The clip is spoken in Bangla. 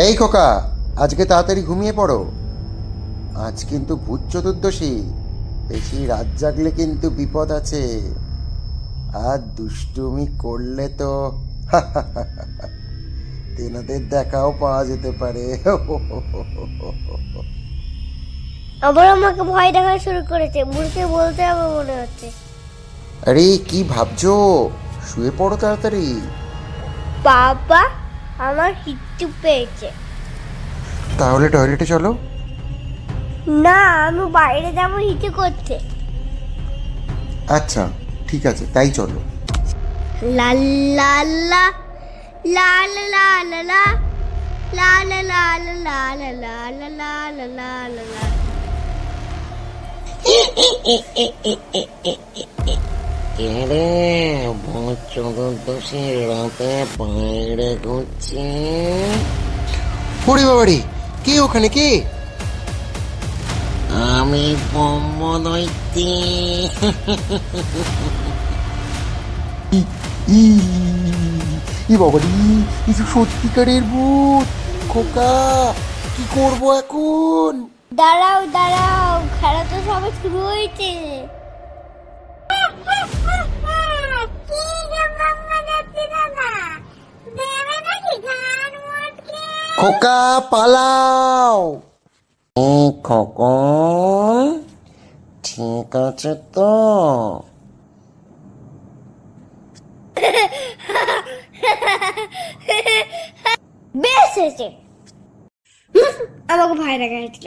এই খোকা আজকে তাড়াতাড়ি ঘুমিয়ে পড়ো। আজ কিন্তু ভূত চতুর্দশী বেশি রাত জাগলে কিন্তু বিপদ আছে। আর দুষ্টুমি করলে তো তেনাদের দেখাও পাওয়া যেতে পারে। আবার আমাকে ভয় দেখা শুরু করেছে বুড়িকে বলতে হবে মনে হচ্ছে। আরে কি ভাবছ? শুয়ে পড়ো তাড়াতাড়ি। বাবা আমার কিচ্ছু পেয়েছে তাহলে টয়লেটে চলো না আমি বাইরে যাব হিচু করতে আচ্ছা ঠিক আছে তাই চলো লা লা লা লা লা লা লা লা লা লা লা লা লা লা লা লা লা লা লা রে চতুর্দশী রাতে বাইরে ঘুরছে ওরে বাবারে কে ওখানে কে আমি ব্রহ্মদৈত্যী ই ই বাবারি কিছু সত্যিকারের ভূত খোকা কি করব এখন দাঁড়াও দাঁড়াও খেলা তো সবে শুরু হয়েছে খোকা পালাও। এই খোকন ঠিক আছে তো। বেশ হয়েছে। আমাকে ভয় দেখা হয়েছিল